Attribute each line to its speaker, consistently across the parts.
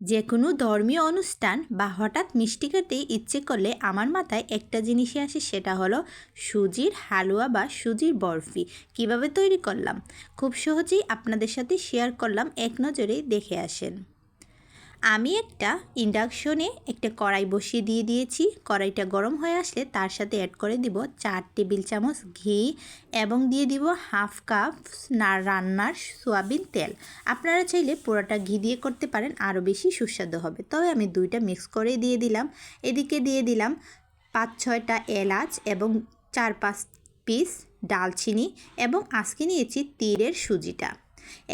Speaker 1: যে কোনো ধর্মীয় অনুষ্ঠান বা হঠাৎ মিষ্টি খেতে ইচ্ছে করলে আমার মাথায় একটা জিনিসই আসে, সেটা হলো সুজির হালুয়া বা সুজির বরফি। কীভাবে তৈরি করলাম? খুব সহজেই আপনাদের সাথে শেয়ার করলাম, এক নজরেই দেখে আসেন। আমি একটা ইন্ডাকশনে একটা কড়াই বসিয়ে দিয়ে দিয়েছি। কড়াইটা গরম হয়ে আসলে তার সাথে অ্যাড করে দিব চার টেবিল চামচ ঘি এবং দিয়ে দিব হাফ কাপ রান্নার সোয়াবিন তেল। আপনারা চাইলে পুরোটা ঘি দিয়ে করতে পারেন, আরও বেশি সুস্বাদু হবে। তবে আমি দুইটা মিক্স করে দিয়ে দিলাম। এদিকে দিয়ে দিলাম পাঁচ ছয়টা এলাচ এবং চার পাঁচ পিস ডালচিনি এবং আজকে নিয়েছি তীরের সুজিটা।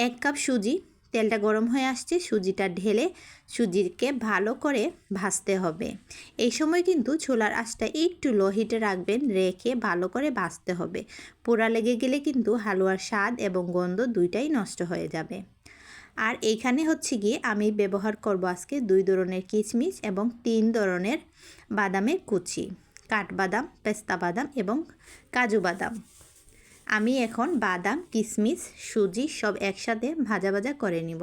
Speaker 1: এক কাপ সুজি তেলটা গরম হয়ে আসছে, সুজিটা ঢেলে সুজিকে ভালো করে ভাজতে হবে। এই সময় কিন্তু ছোলার আঁচটা একটু লো হিটে রাখবেন, রেখে ভালো করে ভাজতে হবে। পোড়া লেগে গেলে কিন্তু হালুয়ার স্বাদ এবং গন্ধ দুইটাই নষ্ট হয়ে যাবে। আর এইখানে হচ্ছে গিয়ে আমি ব্যবহার করব আজকে দুই ধরনের কিশমিশ এবং তিন ধরনের বাদামের কুচি, কাঠবাদাম, পেস্তা বাদাম এবং কাজু বাদাম। আমি এখন বাদাম কিশমিশ সুজি সব একসাথে ভাজা ভাজা করে নিব।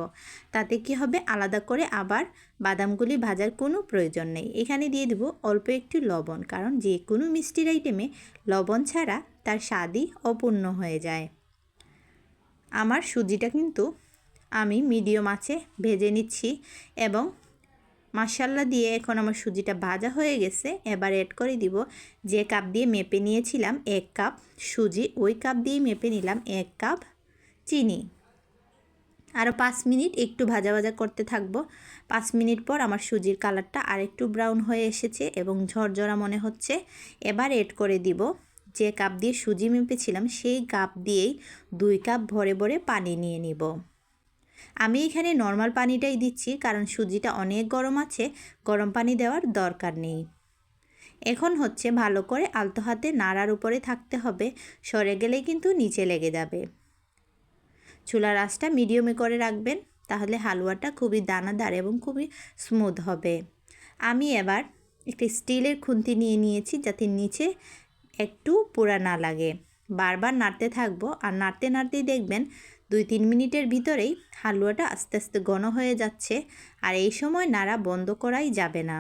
Speaker 1: তাতে কি হবে? আলাদা করে আবার বাদামগুলি ভাজার কোনো প্রয়োজন নেই। এখানে দিয়ে দেব অল্প একটু লবণ, কারণ যে কোনো মিষ্টির আইটেমে লবণ ছাড়া তার স্বাদই অপূর্ণ হয়ে যায়। আমার সুজিটা কিন্তু আমি মিডিয়াম আছে ভেজে নিচ্ছি এবং মাসাল্লা দিয়ে এখন আমার সুজিটা ভাজা হয়ে গেছে। এবার অ্যাড করে দিব যে কাপ দিয়ে মেপে নিয়েছিলাম এক কাপ সুজি, ওই কাপ দিয়ে মেপে নিলাম এক কাপ চিনি। আরও পাঁচ মিনিট একটু ভাজা ভাজা করতে থাকব। পাঁচ মিনিট পর আমার সুজির কালারটা আর একটু ব্রাউন হয়ে এসেছে এবং ঝরঝরা মনে হচ্ছে। এবার এড করে দিব যে কাপ দিয়ে সুজি মেপেছিলাম, সেই কাপ দিয়েই দুই কাপ ভরে ভরে পানি নিয়ে নিব। আমি এখানে নর্মাল পানিটাই দিচ্ছি, কারণ সুজিটা অনেক গরম আছে, গরম পানি দেওয়ার দরকার নেই। এখন হচ্ছে ভালো করে আলতো হাতে নাড়ার উপরে থাকতে হবে, সরে গেলে কিন্তু নিচে লেগে যাবে। চুলার আঁচটা মিডিয়ামে করে রাখবেন, তাহলে হালুয়াটা খুবই দানাদার এবং খুবই স্মুথ হবে। আমি এবার একটি স্টিলের খুন্তি নিয়ে নিয়েছি, যাতে নিচে একটু পোড়া না লাগে। বারবার নাড়তে থাকব, আর নাড়তে নাড়তেই দেখবেন দুই তিন মিনিটের ভিতরেই হালুয়াটা আস্তে আস্তে ঘন হয়ে যাচ্ছে আর এই সময় নাড়া বন্ধ করাই যাবে না।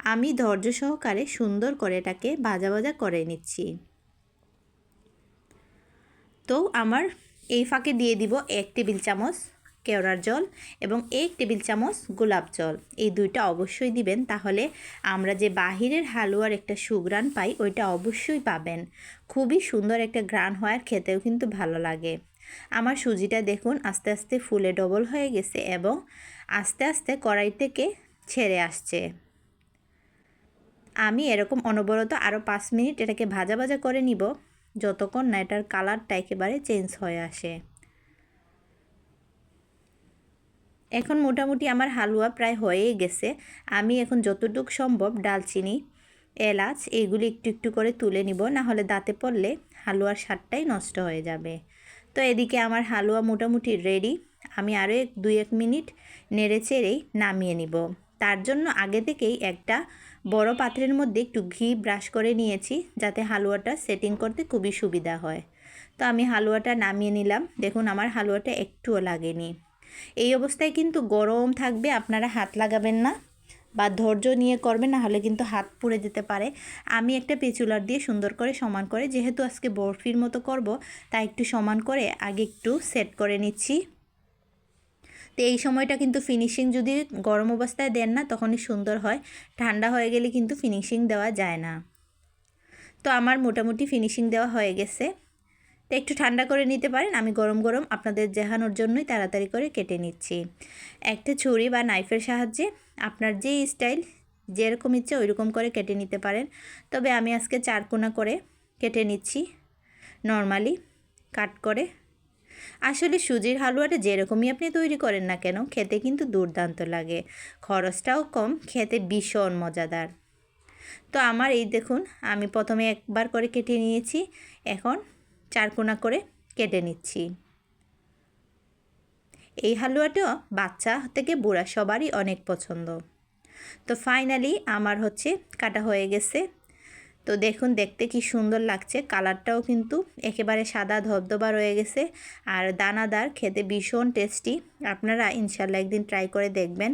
Speaker 1: আমি ধৈর্য সহকারে সুন্দর করে এটাকে ভাজা ভাজা করে নিচ্ছি। তো আমার এই ফাঁকে দিয়ে দিব এক টেবিল চামচ। কেওড়ার জল এবং এক টেবিল চামচ গোলাপ জল। এই দুইটা অবশ্যই দিবেন, তাহলে আমরা যে বাহিরের হালুয়ার একটা সুগ্রান পাই, ওইটা অবশ্যই পাবেন। খুবই সুন্দর একটা গ্রান হওয়ার খেতেও কিন্তু ভালো লাগে। আমার সুজিটা দেখুন, আস্তে আস্তে ফুলে ডবল হয়ে গেছে এবং আস্তে আস্তে কড়াই থেকে ছেড়ে আসছে। আমি এরকম অনবরত আরও পাঁচ মিনিট এটাকে ভাজা ভাজা করে নিব, যতক্ষণ না এটার কালারটা একেবারে চেঞ্জ হয়ে আসে। এখন মোটামুটি আমার হালুয়া প্রায় হয়েই গেছে। আমি এখন যতটুকু সম্ভব ডালচিনি, এলাচ এইগুলি একটু একটু করে তুলে নিব না হলে দাঁতে পড়লে হালুয়ার স্বাদটাই নষ্ট হয়ে যাবে। তো এদিকে আমার হালুয়া মোটামুটি রেডি আমি আরও এক দুই এক মিনিট নেড়ে চেড়েই নামিয়ে নিব। তার জন্য আগে থেকেই একটা বড় পাত্রের মধ্যে একটু ঘি ব্রাশ করে নিয়েছি, যাতে হালুয়াটা সেটিং করতে খুবই সুবিধা হয়। তো আমি হালুয়াটা নামিয়ে নিলাম। দেখুন আমার হালুয়াটা একটুও লাগেনি। এই অবস্থায় কিন্তু গরম থাকবে, আপনারা হাত লাগাবেন না বা ধৈর্য নিয়ে করবেন না হলে কিন্তু হাত পুড়ে যেতে পারে। আমি একটা পেচুলার দিয়ে সুন্দর করে সমান করে, যেহেতু আজকে বরফির মতো করব, তাই একটু সমান করে আগে একটু সেট করে নিচ্ছি। তো এই সময়টা কিন্তু ফিনিশিং যদি গরম অবস্থায় দেন না, তখনই সুন্দর হয়। ঠান্ডা হয়ে গেলে কিন্তু ফিনিশিং দেওয়া যায় না। তো আমার মোটামুটি ফিনিশিং দেওয়া হয়ে গেছে। তো একটু ঠান্ডা করে নিতে পারেন। আমি গরম গরম আপনাদের দেখানোর জন্যই তাড়াতাড়ি করে কেটে নিচ্ছি। একটা ছুরি বা নাইফের সাহায্যে আপনার যে স্টাইল যেরকম ইচ্ছে ওইরকম করে কেটে নিতে পারেন। তবে আমি আজকে চারকোনা করে কেটে নিচ্ছি নর্মালি, কাট করে। আসলে সুজির হালুয়াটা যেরকমই আপনি তৈরি করেন না কেন, খেতে কিন্তু দুর্দান্ত লাগে। খরচটাও কম, খেতে ভীষণ মজাদার। তো আমার এই দেখুন, আমি প্রথমে একবার করে কেটে নিয়েছি। এখন চারকোনা করে কেটে নিচ্ছি। এই হালুয়াটা বাচ্চা থেকে বুড়া সবারই অনেক পছন্দ। তো ফাইনালি আমার হচ্ছে কাটা হয়ে গেছে। তো দেখুন, দেখতে কি সুন্দর লাগছে। কালারটাও কিন্তু একেবারে সাদা ধবধবা রয়ে গেছে আর দানাদার, খেতে ভীষণ টেস্টি আপনারা ইনশাল্লাহ একদিন ট্রাই করে দেখবেন।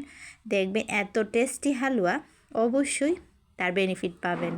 Speaker 1: দেখবেন এত টেস্টি হালুয়া, অবশ্যই তার বেনিফিট পাবেন।